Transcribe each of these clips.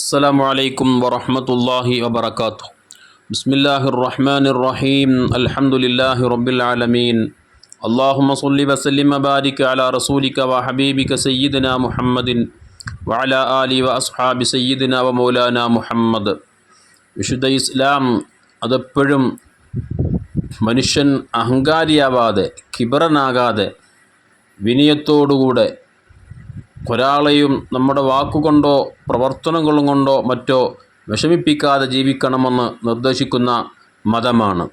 السلام عليكم ورحمة الله وبركاته بسم الله الرحمن الرحيم الحمد لله رب العالمين اللهم صل وسلم وبارك على رسولك وحبيبك سيدنا محمد وعلى آله وأصحاب سيدنا ومولانا محمد വിശുദ്ധ ഇസ്ലാം അതെപ്പോഴും മനുഷ്യൻ അഹങ്കാരിയാവാതെ കിബറനാകാതെ വിനയത്തോടുകൂടെ ഒരാളെയും നമ്മുടെ വാക്കുകൊണ്ടോ പ്രവർത്തനങ്ങളും കൊണ്ടോ മറ്റോ വിഷമിപ്പിക്കാതെ ജീവിക്കണമെന്ന് നിർദ്ദേശിക്കുന്ന മതമാണ്.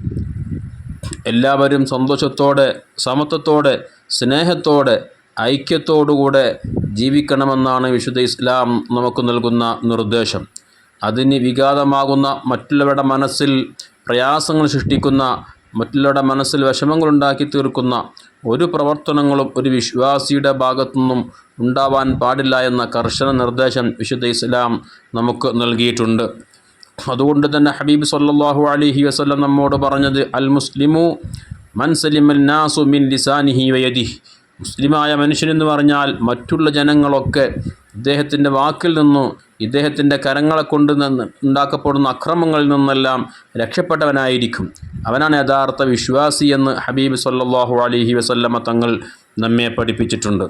എല്ലാവരും സന്തോഷത്തോടെ സമത്വത്തോടെ സ്നേഹത്തോടെ ഐക്യത്തോടുകൂടെ ജീവിക്കണമെന്നാണ് വിശുദ്ധ ഇസ്ലാം നമുക്ക് നൽകുന്ന നിർദ്ദേശം. അതിന് വിഘാതമാകുന്ന മറ്റുള്ളവരുടെ മനസ്സിൽ പ്രയാസങ്ങൾ സൃഷ്ടിക്കുന്ന മറ്റുള്ളവരുടെ മനസ്സിൽ വിഷമങ്ങളുണ്ടാക്കി തീർക്കുന്ന ഒരു പ്രവർത്തനങ്ങളും ഒരു വിശ്വാസിയുടെ ഭാഗത്തുനിന്നും ഉണ്ടാവാൻ പാടില്ല എന്ന കർശന നിർദ്ദേശം വിശുദ്ധ ഇസ്ലാം നമുക്ക് നൽകിയിട്ടുണ്ട്. അതുകൊണ്ട് തന്നെ ഹബീബ് സല്ലാഹു അലൈഹി വസ്ലം നമ്മോട് പറഞ്ഞത് അൽ മുസ്ലിമു മൻ സലിമൽ നാസു മിൻ ലിസാനിഹി വയദിഹി. മുസ്ലിമായ മനുഷ്യനെന്ന് പറഞ്ഞാൽ മറ്റുള്ള ജനങ്ങളൊക്കെ ഇദ്ദേഹത്തിന്റെ വാക്കിൽ നിന്നും ഇദ്ദേഹത്തിന്റെ കരങ്ങളെ കൊണ്ട് നിന്ന് ഉണ്ടാക്കപ്പെടുന്ന അക്രമങ്ങളിൽ നിന്നെല്ലാം രക്ഷപ്പെട്ടവനായിരിക്കും. അവനാണ് യഥാർത്ഥ വിശ്വാസി എന്ന് ഹബീബ് സല്ലാഹു അലൈഹി വസല്ലമ തങ്ങൾ നമ്മെ പഠിപ്പിച്ചിട്ടുണ്ട്.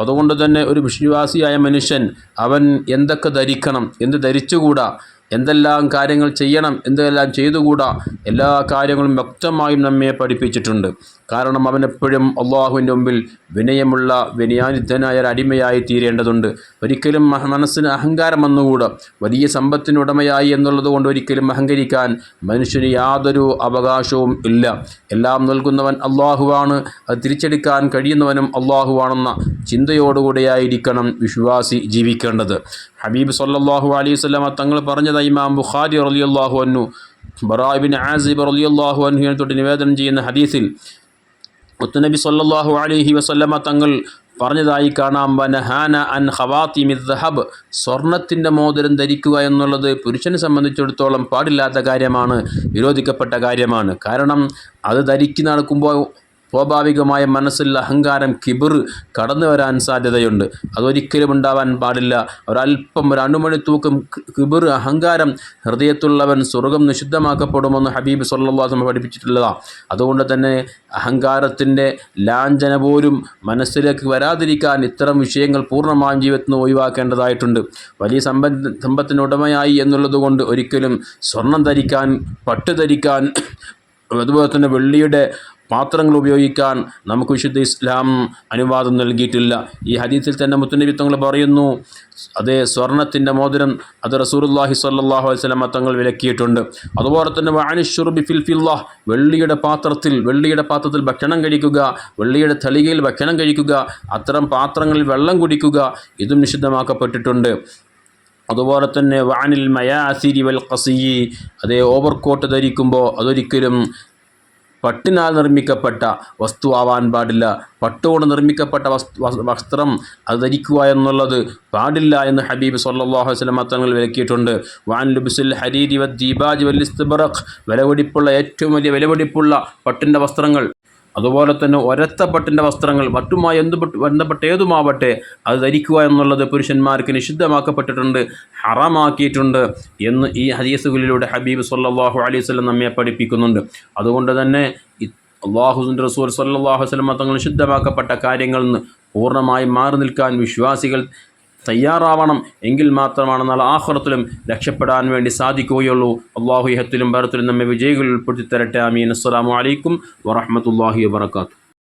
അതുകൊണ്ട് തന്നെ ഒരു വിശ്വാസിയായ മനുഷ്യൻ അവൻ എന്തൊക്കെ ധരിക്കണം എന്ത് ധരിച്ചുകൂടാ എന്തെല്ലാം കാര്യങ്ങൾ ചെയ്യണം എന്തെല്ലാം ചെയ്തുകൂടാ എല്ലാ കാര്യങ്ങളും വ്യക്തമായും നമ്മെ പഠിപ്പിച്ചിട്ടുണ്ട്. കാരണം അവൻ എപ്പോഴും അള്ളാഹുവിന്റെ മുമ്പിൽ വിനയമുള്ള വിനയാനിധനായ ഒരു അടിമയായി തീരേണ്ടതുണ്ട്. ഒരിക്കലും മനസ്സിന് അഹങ്കാരം വന്നുകൂടാ. വലിയ സമ്പത്തിന് ഉടമയായി എന്നുള്ളത് കൊണ്ട് ഒരിക്കലും അഹങ്കരിക്കാൻ മനുഷ്യന് യാതൊരു അവകാശവും ഇല്ല. എല്ലാം നൽകുന്നവൻ അള്ളാഹുവാണ്. അത് തിരിച്ചെടുക്കാൻ കഴിയുന്നവനും അള്ളാഹുവാണെന്ന ചിന്തയോടുകൂടെയായിരിക്കണം വിശ്വാസി ജീവിക്കേണ്ടത്. ഹബീബ് സല്ലാഹു അലൈഹി വസല്ലമ തങ്ങൾ പറഞ്ഞതായി ഇമാം ബുഖാരി റളിയല്ലാഹു അന്നു ബറാബിൻ ആസിബ് റളിയല്ലാഹു അൻഹുവിനെ തൊട്ട് നിവേദനം ചെയ്യുന്ന ഹദീസിൽ മുത്തുനബി സല്ലല്ലാഹു അലഹി വസല്ലമ തങ്ങൾ പറഞ്ഞതായി കാണാം വനഹാന അൻ ഹവാത്തി ദഹബ്. സ്വർണത്തിന്റെ മോതിരം ധരിക്കുക എന്നുള്ളത് പുരുഷനെ സംബന്ധിച്ചിടത്തോളം പാടില്ലാത്ത കാര്യമാണ് വിരോധിക്കപ്പെട്ട കാര്യമാണ്. കാരണം അത് ധരിക്കുന്ന നടക്കുമ്പോൾ സ്വാഭാവികമായ മനസ്സിൽ അഹങ്കാരം കിബിർ കടന്നു വരാൻ സാധ്യതയുണ്ട്. അതൊരിക്കലും ഉണ്ടാവാൻ പാടില്ല. ഒരല്പം ഒരു അണുമണി തൂക്കം കിബിർ അഹങ്കാരം ഹൃദയത്തുള്ളവൻ സ്വർഗം നിഷിദ്ധമാക്കപ്പെടുമെന്ന് ഹബീബ് സല്ലാസ്മ പഠിപ്പിച്ചിട്ടുള്ളതാണ് അതുകൊണ്ട് തന്നെ അഹങ്കാരത്തിന്റെ ലാഞ്ചന പോലും മനസ്സിലേക്ക് വരാതിരിക്കാൻ ഇത്തരം വിഷയങ്ങൾ പൂർണമായും ജീവിതത്തിൽ നിന്ന് ഒഴിവാക്കേണ്ടതായിട്ടുണ്ട്. വലിയ സമ്പത്ത് സമ്പത്തിനുടമയായി എന്നുള്ളതുകൊണ്ട് എന്നുള്ളത് ഒരിക്കലും സ്വർണം ധരിക്കാൻ പട്ടു ധരിക്കാൻ അതുപോലെ തന്നെ വെള്ളിയുടെ പാത്രങ്ങൾ ഉപയോഗിക്കാൻ നമുക്ക് വിശുദ്ധ ഇസ്ലാം അനുവാദം നൽകിയിട്ടില്ല. ഈ ഹദീസിൽ തന്നെ മുത്തുനബി തങ്ങൾ പറയുന്നു അതേ സ്വർണത്തിന്റെ മോതിരം അത് റസൂറുല്ലാഹി സ്വല്ലല്ലാഹു അലൈഹി വസല്ലമ തങ്ങൾ വിലക്കിയിട്ടുണ്ട്. അതുപോലെ തന്നെ വാനിഷുർബി ഫിൽഫില്ലാഹ് വെള്ളിയുടെ പാത്രത്തിൽ വെള്ളിയുടെ പാത്രത്തിൽ ഭക്ഷണം കഴിക്കുക വെള്ളിയുടെ തളികയിൽ ഭക്ഷണം കഴിക്കുക അത്തരം പാത്രങ്ങളിൽ വെള്ളം കുടിക്കുക ഇതും നിഷിദ്ധമാക്കപ്പെട്ടിട്ടുണ്ട്. അതുപോലെ തന്നെ വാനിൽ മയാസിരി വൽ കസിയി അതേ ഓവർകോട്ട് ധരിക്കുമ്പോൾ അതൊരിക്കലും പട്ടിനാൽ നിർമ്മിക്കപ്പെട്ട വസ്തു ആവാൻ പാടില്ല. പട്ടുകൊണ്ട് നിർമ്മിക്കപ്പെട്ട വസ്ത്രം അത് ധരിക്കുക എന്നുള്ളത് പാടില്ല എന്ന് ഹബീബ് അലൈഹി വസല്ലം തങ്ങൾ വിലക്കിയിട്ടുണ്ട്. വാൻ ലുബിസുൽ ഹരീരി വ ദീബാജ് വൽ ഇസ്തിബറഖ് വിലപിടിപ്പുള്ള ഏറ്റവും വലിയ വിലപിടിപ്പുള്ള പട്ടിന്റെ വസ്ത്രങ്ങൾ അതുപോലെ തന്നെ ഒരത്ത പട്ടിന്റെ വസ്ത്രങ്ങൾ മറ്റുമായി എന്ത് ബന്ധപ്പെട്ട ഏതുമാവട്ടെ അത് ധരിക്കുക എന്നുള്ളത് പുരുഷന്മാർക്ക് നിഷിദ്ധമാക്കപ്പെട്ടിട്ടുണ്ട് ഹറമാക്കിയിട്ടുണ്ട് എന്ന് ഈ ഹദീസുകളിലൂടെ ഹബീബ് സല്ലാഹു അലൈഹി സ്വലം നമ്മെ പഠിപ്പിക്കുന്നുണ്ട്. അതുകൊണ്ട് തന്നെ റസൂർ റസൂൽ സല്ലല്ലാഹു അലൈഹി വസല്ലം തങ്ങൾ നിഷിദ്ധമാക്കപ്പെട്ട കാര്യങ്ങളിൽ നിന്ന് പൂർണമായും മാറി നിൽക്കാൻ വിശ്വാസികൾ തയ്യാറാവണം. എങ്കിൽ മാത്രമാണ് നാളെ ആഹ്റത്തിലും രക്ഷപ്പെടാൻ വേണ്ടി സാധിക്കുകയുള്ളൂ. അള്ളാഹു ഇഹത്തിലും ഭരത്തിലും നമ്മെ വിജയികളിൽ ഉൾപ്പെടുത്തി തരട്ടെ അമീൻ അസ്സലാമു അലൈക്കും വറഹ്മത്തുള്ളാഹി വബറകാതുഹു.